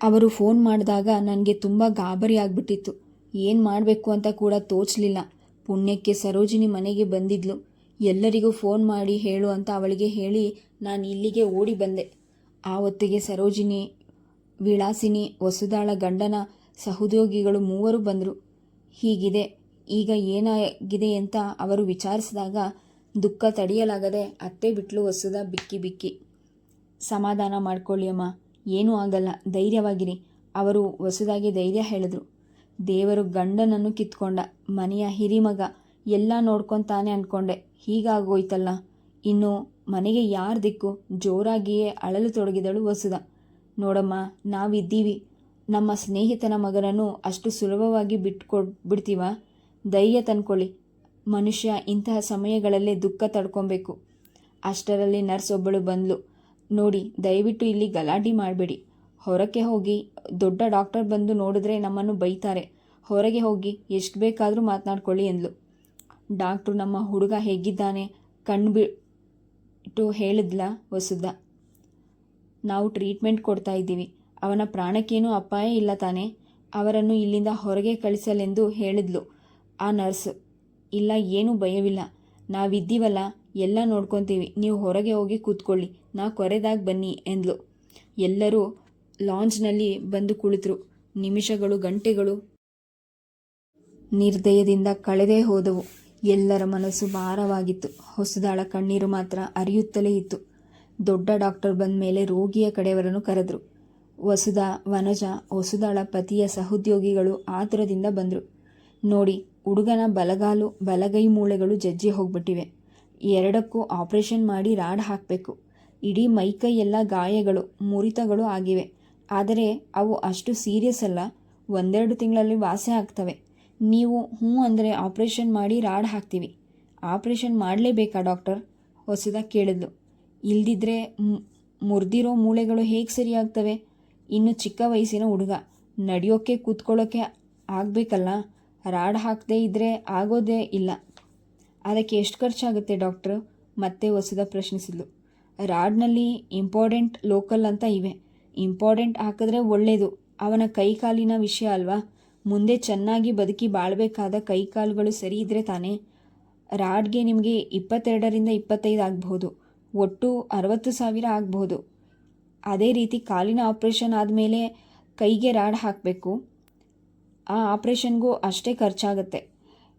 ಅವರು ಫೋನ್ ಮಾಡಿದಾಗ ನನಗೆ ತುಂಬ ಗಾಬರಿ ಆಗಿಬಿಟ್ಟಿತ್ತು. ಏನು ಮಾಡಬೇಕು ಅಂತ ಕೂಡ ತೋಚಲಿಲ್ಲ. ಪುಣ್ಯಕ್ಕೆ ಸರೋಜಿನಿ ಮನೆಗೆ ಬಂದಿದ್ಲು. ಎಲ್ಲರಿಗೂ ಫೋನ್ ಮಾಡಿ ಹೇಳು ಅಂತ ಅವಳಿಗೆ ಹೇಳಿ ನಾನು ಇಲ್ಲಿಗೆ ಓಡಿ ಬಂದೆ. ಆ ಹೊತ್ತಿಗೆ ಸರೋಜಿನಿ, ವಿಳಾಸಿನಿ, ವಸುದಾಳ ಗಂಡನ ಸಹೋದ್ಯೋಗಿಗಳು ಮೂವರು ಬಂದರು. ಹೀಗಿದೆ, ಈಗ ಏನಾಗಿದೆ ಅಂತ ಅವರು ವಿಚಾರಿಸಿದಾಗ ದುಃಖ ತಡೆಯಲಾಗದೆ ಅತ್ತೆ ಬಿಟ್ಲು ವಸುದ ಬಿಕ್ಕಿ ಬಿಕ್ಕಿ. ಸಮಾಧಾನ ಮಾಡ್ಕೊಳ್ಳಿ ಅಮ್ಮ. ಏನೂ ಆಗಲ್ಲ. ಧೈರ್ಯವಾಗಿರಿ. ಅವರು ಹೊಸದಾಗಿ ಧೈರ್ಯ ಹೇಳಿದ್ರು. ದೇವರು ಗಂಡನನ್ನು ಕಿತ್ಕೊಂಡ, ಮನೆಯ ಹಿರಿಮಗ ಎಲ್ಲ ನೋಡ್ಕೊತಾನೆ ಅಂದ್ಕೊಂಡೆ ಹೀಗಾಗೋಯ್ತಲ್ಲ. ಇನ್ನು ಮನೆಗೆ ಯಾರ ದಿಕ್ಕು? ಜೋರಾಗಿಯೇ ಅಳಲು ತೊಡಗಿದಳು ವಸುದ ನೋಡಮ್ಮ, ನಾವಿದ್ದೀವಿ. ನಮ್ಮ ಸ್ನೇಹಿತನ ಮಗನನ್ನು ಅಷ್ಟು ಸುಲಭವಾಗಿ ಬಿಟ್ಕೊಡ್, ಬಿಡ್ತೀವ? ಧೈರ್ಯ ತಂದ್ಕೊಳ್ಳಿ. ಮನುಷ್ಯ ಇಂತಹ ಸಮಯಗಳಲ್ಲೇ ದುಃಖ ತಡ್ಕೊಬೇಕು. ಅಷ್ಟರಲ್ಲಿ ನರ್ಸ್ ಒಬ್ಬಳು ಬಂದ್ಲು. ನೋಡಿ, ದಯವಿಟ್ಟು ಇಲ್ಲಿ ಗಲಾಟೆ ಮಾಡಬೇಡಿ. ಹೊರಕ್ಕೆ ಹೋಗಿ ದೊಡ್ಡ ಡಾಕ್ಟರ್ ಬಂದು ನೋಡಿದ್ರೆ ನಮ್ಮನ್ನು ಬೈತಾರೆ. ಹೊರಗೆ ಹೋಗಿ ಎಷ್ಟು ಬೇಕಾದರೂ ಮಾತನಾಡ್ಕೊಳ್ಳಿ ಎಂದ್ಲು. ಡಾಕ್ಟ್ರು ನಮ್ಮ ಹುಡುಗ ಹೇಗಿದ್ದಾನೆ? ಕಣ್ಣು ಬಿಟ್ಟು ಹೇಳಿದ್ಲ ವಸುದ ನಾವು ಟ್ರೀಟ್ಮೆಂಟ್ ಕೊಡ್ತಾ ಇದ್ದೀವಿ. ಅವನ ಪ್ರಾಣಕ್ಕೇನೂ ಅಪಾಯ ಇಲ್ಲ ತಾನೆ. ಅವರನ್ನು ಇಲ್ಲಿಂದ ಹೊರಗೆ ಕಳಿಸಲೆಂದು ಹೇಳಿದ್ಲು ಆ ನರ್ಸ್. ಇಲ್ಲ, ಏನೂ ಭಯವಿಲ್ಲ. ನಾವಿದ್ದೀವಲ್ಲ. ಎಲ್ಲ ನೋಡ್ಕೊತೀವಿ. ನೀವು ಹೊರಗೆ ಹೋಗಿ ಕೂತ್ಕೊಳ್ಳಿ. ನಾ ಕೊರೆದಾಗ ಬನ್ನಿ ಎಂದ್ಲು. ಎಲ್ಲರೂ ಲಾಂಜ್ನಲ್ಲಿ ಬಂದು ಕುಳಿತರು. ನಿಮಿಷಗಳು, ಗಂಟೆಗಳು ನಿರ್ದಯದಿಂದ ಕಳೆದೇ ಹೋದವು. ಎಲ್ಲರ ಮನಸ್ಸು ಭಾರವಾಗಿತ್ತು. ಹೊಸದಾಳ ಕಣ್ಣೀರು ಮಾತ್ರ ಅರಿಯುತ್ತಲೇ ಇತ್ತು. ದೊಡ್ಡ ಡಾಕ್ಟರ್ ಬಂದ ಮೇಲೆ ರೋಗಿಯ ಕಡೆಯವರನ್ನು ಕರೆದರು. ವಸುಧಾ, ವನಜ ಹೊಸದಾಳ ಪತಿಯ ಸಹೋದ್ಯೋಗಿಗಳು ಆತುರದಿಂದ ಬಂದರು. ನೋಡಿ, ಹುಡುಗನ ಬಲಗಾಲು, ಬಲಗೈ ಮೂಳೆಗಳು ಜಜ್ಜಿ ಹೋಗ್ಬಿಟ್ಟಿವೆ. ಎರಡಕ್ಕೂ ಆಪರೇಷನ್ ಮಾಡಿ ರಾಡ್ ಹಾಕಬೇಕು. ಇಡೀ ಮೈಕೈ ಎಲ್ಲ ಗಾಯಗಳು, ಮುರಿತಗಳು ಆಗಿವೆ. ಆದರೆ ಅವು ಅಷ್ಟು ಸೀರಿಯಸ್ ಅಲ್ಲ. ಒಂದೆರಡು ತಿಂಗಳಲ್ಲಿ ವಾಸಿ ಆಗ್ತವೆ. ನೀವು ಹ್ಞೂ ಅಂದರೆ ಆಪ್ರೇಷನ್ ಮಾಡಿ ರಾಡ್ ಹಾಕ್ತೀವಿ. ಆಪ್ರೇಷನ್ ಮಾಡಲೇಬೇಕಾ ಡಾಕ್ಟರ್? ಹೊಸದಾಗಿ ಕೇಳಿದ್ಲು. ಇಲ್ದಿದ್ರೆ ಮುರಿದಿರೋ ಮೂಳೆಗಳು ಹೇಗೆ ಸರಿಯಾಗ್ತವೆ? ಇನ್ನು ಚಿಕ್ಕ ವಯಸ್ಸಿನ ಹುಡುಗ. ನಡೆಯೋಕ್ಕೆ ಕೂತ್ಕೊಳ್ಳೋಕ್ಕೆ ಆಗಬೇಕಲ್ಲ. ರಾಡ್ ಹಾಕದೇ ಇದ್ದರೆ ಆಗೋದೇ ಇಲ್ಲ. ಅದಕ್ಕೆ ಎಷ್ಟು ಖರ್ಚಾಗುತ್ತೆ ಡಾಕ್ಟ್ರು? ಮತ್ತೆ ಹೊಸದ ಪ್ರಶ್ನಿಸಿದ್ಲು. ರಾಡ್ನಲ್ಲಿ ಇಂಪಾರ್ಟೆಂಟ್ ಲೋಕಲ್ ಅಂತ ಇವೆ. ಇಂಪಾರ್ಟೆಂಟ್ ಹಾಕಿದ್ರೆ ಒಳ್ಳೆಯದು ಅವನ ಕೈಕಾಲಿನ ವಿಷಯ ಅಲ್ವಾ? ಮುಂದೆ ಚೆನ್ನಾಗಿ ಬದುಕಿ ಬಾಳಬೇಕಾದ ಕೈಕಾಲುಗಳು ಸರಿ ಇದ್ದರೆ ತಾನೇ? ರಾಡ್ಗೆ ನಿಮಗೆ ಇಪ್ಪತ್ತೆರಡರಿಂದ ಇಪ್ಪತ್ತೈದು ಆಗಬಹುದು. ಒಟ್ಟು ಅರವತ್ತು ಸಾವಿರ ಆಗಬಹುದು. ಅದೇ ರೀತಿ ಕಾಲಿನ ಆಪ್ರೇಷನ್ ಆದಮೇಲೆ ಕೈಗೆ ರಾಡ್ ಹಾಕಬೇಕು. ಆ ಆಪ್ರೇಷನ್ಗೂ ಅಷ್ಟೇ ಖರ್ಚಾಗುತ್ತೆ.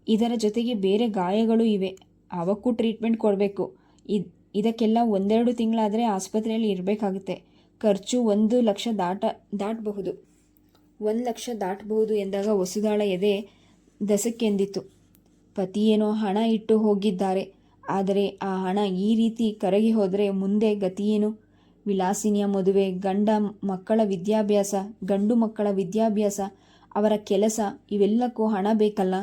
ಇದರ ಜೊತೆಗೆ ಬೇರೆ ಗಾಯಗಳು ಇವೆ. ಅವಕ್ಕೂ ಟ್ರೀಟ್ಮೆಂಟ್ ಕೊಡಬೇಕು. ಇದು, ಇದಕ್ಕೆಲ್ಲ ಒಂದೆರಡು ತಿಂಗಳಾದರೆ ಆಸ್ಪತ್ರೆಯಲ್ಲಿ ಇರಬೇಕಾಗುತ್ತೆ. ಖರ್ಚು ಒಂದು ಲಕ್ಷ ದಾಟ, ದಾಟಬಹುದು. ಒಂದು ಲಕ್ಷ ದಾಟಬಹುದು ಎಂದಾಗ ಹೊಸದಾಳ ಎದೆ ದಸಕ್ಕೆಂದಿತ್ತು. ಪತಿಯೇನೋ ಹಣ ಇಟ್ಟು ಹೋಗಿದ್ದಾರೆ. ಆದರೆ ಆ ಹಣ ಈ ರೀತಿ ಕರಗಿ ಹೋದರೆ ಮುಂದೆ ಗತಿಯೇನು? ವಿಲಾಸಿನಿಯ ಮದುವೆ, ಗಂಡ ಮಕ್ಕಳ ವಿದ್ಯಾಭ್ಯಾಸ, ಗಂಡು ಮಕ್ಕಳ ವಿದ್ಯಾಭ್ಯಾಸ, ಅವರ ಕೆಲಸ, ಇವೆಲ್ಲಕ್ಕೂ ಹಣ ಬೇಕಲ್ಲ?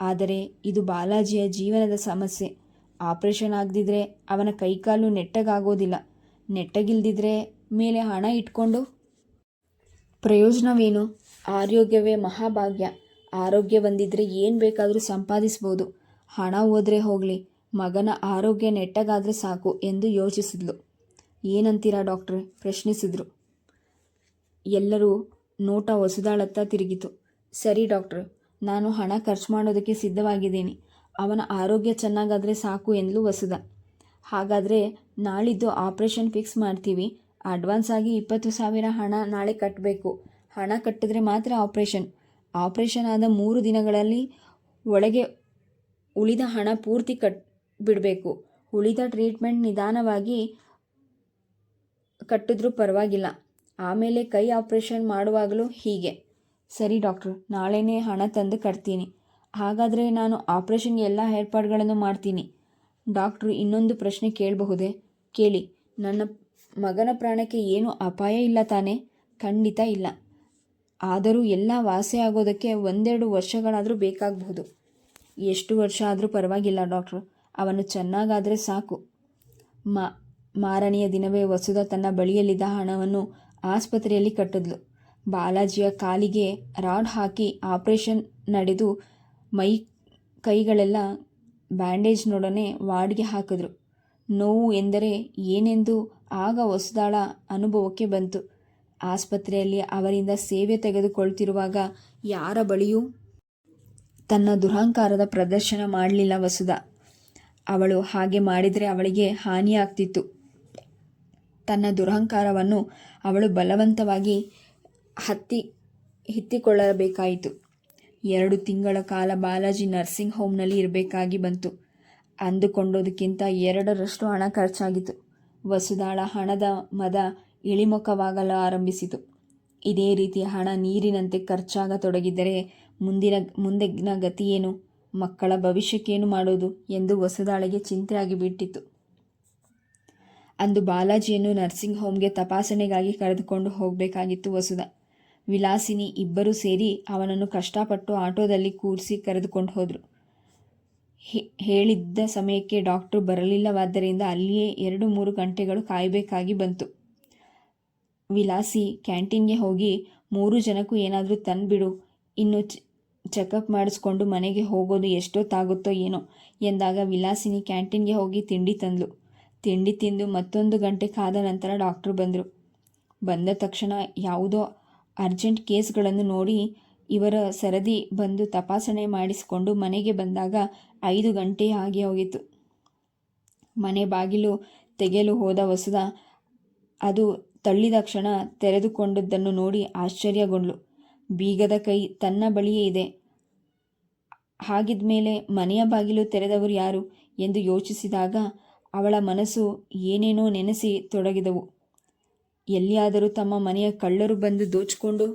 ಆದರೆ ಇದು ಬಾಲಾಜಿಯ ಜೀವನದ ಸಮಸ್ಯೆ. ಆಪರೇಷನ್ ಆಗದಿದ್ರೆ ಅವನ ಕೈಕಾಲು ನೆಟ್ಟಗಾಗೋದಿಲ್ಲ. ನೆಟ್ಟಗಿಲ್ದಿದ್ರೆ ಮೇಲೆ ಹಣ ಇಟ್ಕೊಂಡು? ಪ್ರಯೋಜನವೇನು? ಆರೋಗ್ಯವೇ ಮಹಾಭಾಗ್ಯ. ಆರೋಗ್ಯ ಬಂದಿದ್ರೆ ಏನು ಬೇಕಾದರೂ ಸಂಪಾದಿಸ್ಬೋದು. ಹಣ ಹೋದರೆ ಹೋಗಲಿ, ಮಗನ ಆರೋಗ್ಯ ನೆಟ್ಟಗಾದರೆ ಸಾಕು ಎಂದು ಯೋಚಿಸಿದ್ಲು. ಏನಂತೀರಾ ಡಾಕ್ಟ್ರ್? ಪ್ರಶ್ನಿಸಿದ್ರು. ಎಲ್ಲರೂ ನೋಟ ಹೊಸದಾಳತ್ತ ತಿರುಗಿತು. ಸರಿ ಡಾಕ್ಟ್ರ್ ನಾನು ಹಣ ಖರ್ಚು ಮಾಡೋದಕ್ಕೆ ಸಿದ್ಧವಾಗಿದ್ದೀನಿ. ಅವನ ಆರೋಗ್ಯ ಚೆನ್ನಾಗಾದರೆ ಸಾಕು ಎಂದಲು ವಸುದ ಹಾಗಾದರೆ ನಾಳಿದ್ದು ಆಪ್ರೇಷನ್ ಫಿಕ್ಸ್ ಮಾಡ್ತೀವಿ. ಅಡ್ವಾನ್ಸ್ ಆಗಿ ಇಪ್ಪತ್ತು ಸಾವಿರ ಹಣ ನಾಳೆ ಕಟ್ಟಬೇಕು ಹಣ ಕಟ್ಟಿದ್ರೆ ಮಾತ್ರ ಆಪ್ರೇಷನ್. ಆಪ್ರೇಷನ್ ಆದ ಮೂರು ದಿನಗಳಲ್ಲಿ ಒಳಗೆ ಉಳಿದ ಹಣ ಪೂರ್ತಿ ಕಟ್ ಬಿಡಬೇಕು ಉಳಿದ ಟ್ರೀಟ್ಮೆಂಟ್ ನಿಧಾನವಾಗಿ ಕಟ್ಟಿದ್ರೂ ಪರವಾಗಿಲ್ಲ. ಆಮೇಲೆ ಕೈ ಆಪ್ರೇಷನ್ ಮಾಡುವಾಗಲೂ ಹೀಗೆ. ಸರಿ ಡಾಕ್ಟ್ರು, ನಾಳೆನೇ ಹಣ ತಂದು ಕಟ್ತೀನಿ. ಹಾಗಾದರೆ ನಾನು ಆಪ್ರೇಷನ್ಗೆ ಎಲ್ಲ ಏರ್ಪಾಡುಗಳನ್ನು ಮಾಡ್ತೀನಿ. ಡಾಕ್ಟ್ರು, ಇನ್ನೊಂದು ಪ್ರಶ್ನೆ ಕೇಳಬಹುದೇ? ಕೇಳಿ. ನನ್ನ ಮಗನ ಪ್ರಾಣಕ್ಕೆ ಏನು ಅಪಾಯ ಇಲ್ಲ ತಾನೇ? ಖಂಡಿತ ಇಲ್ಲ. ಆದರೂ ಎಲ್ಲ ವಾಸಿ ಆಗೋದಕ್ಕೆ ಒಂದೆರಡು ವರ್ಷಗಳಾದರೂ ಬೇಕಾಗಬಹುದು. ಎಷ್ಟು ವರ್ಷ ಆದರೂ ಪರವಾಗಿಲ್ಲ ಡಾಕ್ಟ್ರು. ಅವನು ಚೆನ್ನಾಗಾದರೆ ಸಾಕು. ಮಾರನೆಯ ದಿನವೇ ವಸುದ ತನ್ನ ಬಳಿಯಲ್ಲಿದ್ದ ಹಣವನ್ನು ಆಸ್ಪತ್ರೆಯಲ್ಲಿ ಕಟ್ಟಿದ್ಲು. ಬಾಲಾಜಿಯ ಕಾಲಿಗೆ ರಾಡ್ ಹಾಕಿ ಆಪರೇಷನ್ ನಡೆದು ಮೈ ಕೈಗಳೆಲ್ಲ ಬ್ಯಾಂಡೇಜ್ನೊಡನೆ ವಾರ್ಡ್ಗೆ ಹಾಕಿದ್ರು. ನೋವು ಎಂದರೆ ಏನೆಂದು ಆಗ ಹೊಸದಾಳ ಅನುಭವಕ್ಕೆ ಬಂತು. ಆಸ್ಪತ್ರೆಯಲ್ಲಿ ಅವರಿಂದ ಸೇವೆ ತೆಗೆದುಕೊಳ್ತಿರುವಾಗ ಯಾರ ಬಳಿಯೂ ತನ್ನ ದುರಹಂಕಾರದ ಪ್ರದರ್ಶನ ಮಾಡಲಿಲ್ಲ ವಸುದ ಅವಳು ಹಾಗೆ ಮಾಡಿದರೆ ಅವಳಿಗೆ ಹಾನಿಯಾಗ್ತಿತ್ತು. ತನ್ನ ದುರಹಂಕಾರವನ್ನು ಅವಳು ಬಲವಂತವಾಗಿ ಹತ್ತಿ ಹಿತ್ತಿಕೊಳ್ಳಬೇಕಾಯಿತು. ಎರಡು ತಿಂಗಳ ಕಾಲ ಬಾಲಾಜಿ ನರ್ಸಿಂಗ್ ಹೋಮ್ನಲ್ಲಿ ಇರಬೇಕಾಗಿ ಬಂತು. ಅಂದುಕೊಂಡೋದಕ್ಕಿಂತ ಎರಡರಷ್ಟು ಹಣ ಖರ್ಚಾಗಿತ್ತು. ವಸುದಾಳ ಹಣದ ಮದ ಇಳಿಮುಖವಾಗಲು ಆರಂಭಿಸಿತು. ಇದೇ ರೀತಿ ಹಣ ನೀರಿನಂತೆ ಖರ್ಚಾಗತೊಡಗಿದರೆ ಮುಂದಿನ ಮುಂದಿನ ಗತಿಯೇನು? ಮಕ್ಕಳ ಭವಿಷ್ಯಕ್ಕೇನು ಮಾಡೋದು ಎಂದು ವಸುದಾಳಿಗೆ ಚಿಂತೆಯಾಗಿ ಬಿಟ್ಟಿತ್ತು. ಅಂದು ಬಾಲಾಜಿಯನ್ನು ನರ್ಸಿಂಗ್ ಹೋಮ್ಗೆ ತಪಾಸಣೆಗಾಗಿ ಕರೆದುಕೊಂಡು ಹೋಗಬೇಕಾಗಿತ್ತು ವಸುಧ ವಿಲಾಸಿನಿ ಇಬ್ಬರೂ ಸೇರಿ ಅವನನ್ನು ಕಷ್ಟಪಟ್ಟು ಆಟೋದಲ್ಲಿ ಕೂರಿಸಿ ಕರೆದುಕೊಂಡು ಹೋದರು. ಹೇಳಿದ್ದ ಸಮಯಕ್ಕೆ ಡಾಕ್ಟ್ರು ಬರಲಿಲ್ಲವಾದ್ದರಿಂದ ಅಲ್ಲಿಯೇ ಎರಡು ಮೂರು ಗಂಟೆಗಳು ಕಾಯಬೇಕಾಗಿ ಬಂತು. ವಿಲಾಸಿ ಕ್ಯಾಂಟೀನ್ಗೆ ಹೋಗಿ ಮೂರು ಜನಕ್ಕೂ ಏನಾದರೂ ತಂದುಬಿಡು, ಇನ್ನು ಚೆಕಪ್ ಮಾಡಿಸ್ಕೊಂಡು ಮನೆಗೆ ಹೋಗೋದು ಎಷ್ಟೊತ್ತಾಗುತ್ತೋ ಏನೋ ಎಂದಾಗ ವಿಲಾಸಿನಿ ಕ್ಯಾಂಟೀನ್ಗೆ ಹೋಗಿ ತಿಂಡಿ ತಂದಳು ತಿಂಡಿ ತಿಂದು ಮತ್ತೊಂದು ಗಂಟೆ ಕಾದ ನಂತರ ಡಾಕ್ಟ್ರು ಬಂದರು. ಬಂದ ತಕ್ಷಣ ಯಾವುದೋ ಅರ್ಜೆಂಟ್ ಕೇಸ್ಗಳನ್ನು ನೋಡಿ ಇವರ ಸರದಿ ಬಂದು ತಪಾಸಣೆ ಮಾಡಿಸಿಕೊಂಡು ಮನೆಗೆ ಬಂದಾಗ ಐದು ಗಂಟೆ ಆಗಿ ಹೋಗಿತ್ತು. ಮನೆ ಬಾಗಿಲು ತೆಗೆಯಲು ಹೋದ ವಸುದ ಅದು ತಳ್ಳಿದ ಕ್ಷಣ ತೆರೆದುಕೊಂಡದ್ದನ್ನು ನೋಡಿ ಆಶ್ಚರ್ಯಗೊಂಡ್ಳು ಬೀಗದ ಕೈ ತನ್ನ ಬಳಿಯೇ ಇದೆ. ಹಾಗಿದ್ಮೇಲೆ ಮನೆಯ ಬಾಗಿಲು ತೆರೆದವರು ಯಾರು ಎಂದು ಯೋಚಿಸಿದಾಗ ಅವಳ ಮನಸ್ಸು ಏನೇನೋ ನೆನೆಸಿ ತೊಡಗಿದವು. ಎಲ್ಲಿಯಾದರೂ ತಮ್ಮ ಮನೆಯ ಕಳ್ಳರು ಬಂದು ದೋಚಿಕೊಂಡು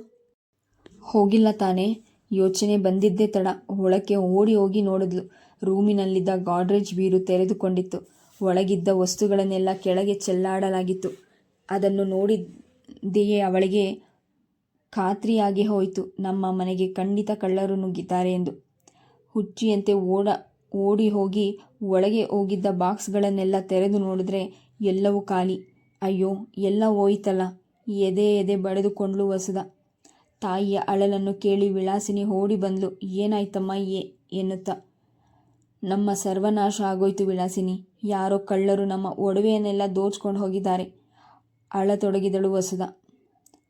ಹೋಗಿಲ್ಲ ತಾನೇ? ಯೋಚನೆ ಬಂದಿದ್ದೇ ತಡ. ಒಳಕ್ಕೆ ಓಡಿ ಹೋಗಿ ನೋಡಿದ್ಲು. ರೂಮಿನಲ್ಲಿದ್ದ ಗಾಡ್ರೇಜ್ ಬೀರು ತೆರೆದುಕೊಂಡಿತ್ತು. ಒಳಗಿದ್ದ ವಸ್ತುಗಳನ್ನೆಲ್ಲ ಕೆಳಗೆ ಚೆಲ್ಲಾಡಲಾಗಿತ್ತು. ಅದನ್ನು ನೋಡಿದೆಯೇ ಅವಳಿಗೆ ಖಾತ್ರಿಯಾಗಿ ಹೋಯಿತು. ನಮ್ಮ ಮನೆಗೆ ಖಂಡಿತ ಕಳ್ಳರು ನುಗ್ಗಿದ್ದಾರೆ ಎಂದು. ಹುಚ್ಚಿಯಂತೆ ಓಡ, ಓಡಿ ಹೋಗಿ ಒಳಗೆ ಹೋಗಿದ್ದ ಬಾಕ್ಸ್ಗಳನ್ನೆಲ್ಲ ತೆರೆದು ನೋಡಿದ್ರೆ ಎಲ್ಲವೂ ಖಾಲಿ. ಅಯ್ಯೋ, ಎಲ್ಲ ಹೋಯ್ತಲ್ಲ. ಎದೆ ಎದೆ ಬಡಿದುಕೊಂಡ್ಲು ಹೊಸದ ತಾಯಿಯ ಅಳಲನ್ನು ಕೇಳಿ ವಿಳಾಸಿನಿ ಓಡಿ ಬಂದ್ಲು. ಏನಾಯ್ತಮ್ಮ ಏ ಎನ್ನುತ್ತ. ನಮ್ಮ ಸರ್ವನಾಶ ಆಗೋಯ್ತು ವಿಳಾಸಿನಿ. ಯಾರೋ ಕಳ್ಳರು ನಮ್ಮ ಒಡವೆಯನ್ನೆಲ್ಲ ದೋಚ್ಕೊಂಡು ಹೋಗಿದ್ದಾರೆ. ಅಳತೊಡಗಿದಳು ವಸುದ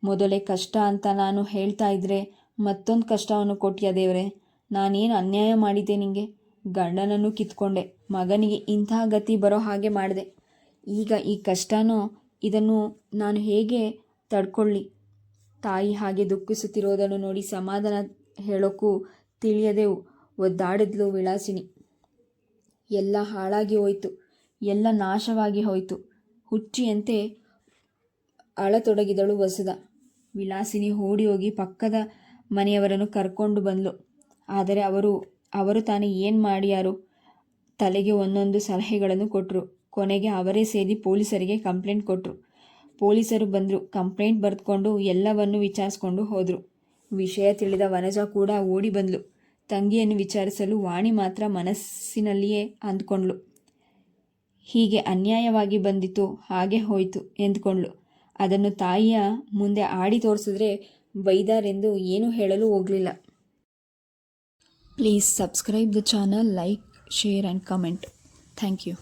ಮೊದಲೇ ಕಷ್ಟ ಅಂತ ನಾನು ಹೇಳ್ತಾ ಇದ್ರೆ ಮತ್ತೊಂದು ಕಷ್ಟವನ್ನು ಕೊಟ್ಟಿಯ ದೇವರೇ. ನಾನೇನು ಅನ್ಯಾಯ ಮಾಡಿದ್ದೆ ನಿಂಗೆ? ಗಂಡನನ್ನು ಕಿತ್ಕೊಂಡೆ. ಮಗನಿಗೆ ಇಂಥ ಗತಿ ಬರೋ ಹಾಗೆ ಮಾಡಿದೆ. ಈಗ ಈ ಕಷ್ಟನೋ ಇದನ್ನು ನಾನು ಹೇಗೆ ತಡ್ಕೊಳ್ಳಿ? ತಾಯಿ ಹಾಗೆ ದುಃಖಿಸುತ್ತಿರೋದನ್ನು ನೋಡಿ ಸಮಾಧಾನ ಹೇಳೋಕ್ಕೂ ತಿಳಿಯದೆ ಒದ್ದಾಡಿದ್ಲು ವಿಳಾಸಿನಿ. ಎಲ್ಲ ಹಾಳಾಗಿ ಹೋಯಿತು. ಎಲ್ಲ ನಾಶವಾಗಿ ಹೋಯಿತು. ಹುಚ್ಚಿಯಂತೆ ಅಳತೊಡಗಿದಳು ವಸುದ ವಿಲಾಸಿನಿ ಓಡಿ ಹೋಗಿ ಪಕ್ಕದ ಮನೆಯವರನ್ನು ಕರ್ಕೊಂಡು ಬಂದಳು ಆದರೆ ಅವರು ಅವರು ತಾನೇ ಏನು ಮಾಡ್ಯಾರು? ತಲೆಗೆ ಒಂದೊಂದು ಸಲಹೆಗಳನ್ನು ಕೊಟ್ಟರು ಕೊನೆಗೆ ಅವರೇ ಸೇರಿ ಪೊಲೀಸರಿಗೆ ಕಂಪ್ಲೇಂಟ್ ಕೊಟ್ಟರು ಪೊಲೀಸರು ಬಂದರು, ಕಂಪ್ಲೇಂಟ್ ಬರೆದುಕೊಂಡು ಎಲ್ಲವನ್ನು ವಿಚಾರಿಸ್ಕೊಂಡು ಹೋದರು. ವಿಷಯ ತಿಳಿದ ವನಜಾ ಕೂಡ ಓಡಿ ಬಂದಳು ತಂಗಿಯನ್ನು ವಿಚಾರಿಸಲು ವಾಣಿ ಮಾತ್ರ ಮನಸ್ಸಿನಲ್ಲಿಯೇ ಅಂದ್ಕೊಂಡ್ಳು. ಹೀಗೆ ಅನ್ಯಾಯವಾಗಿ ಬಂದಿತು ಹಾಗೆ ಹೋಯಿತು ಎಂದ್ಕೊಂಡ್ಳು. ಅದನ್ನು ತಾಯಿಯ ಮುಂದೆ ಆಡಿ ತೋರಿಸಿದ್ರೆ ಬೈದಾರೆಂದು ಏನೂ ಹೇಳಲು ಹೋಗಲಿಲ್ಲ. Please subscribe the channel, like, share and comment. Thank you.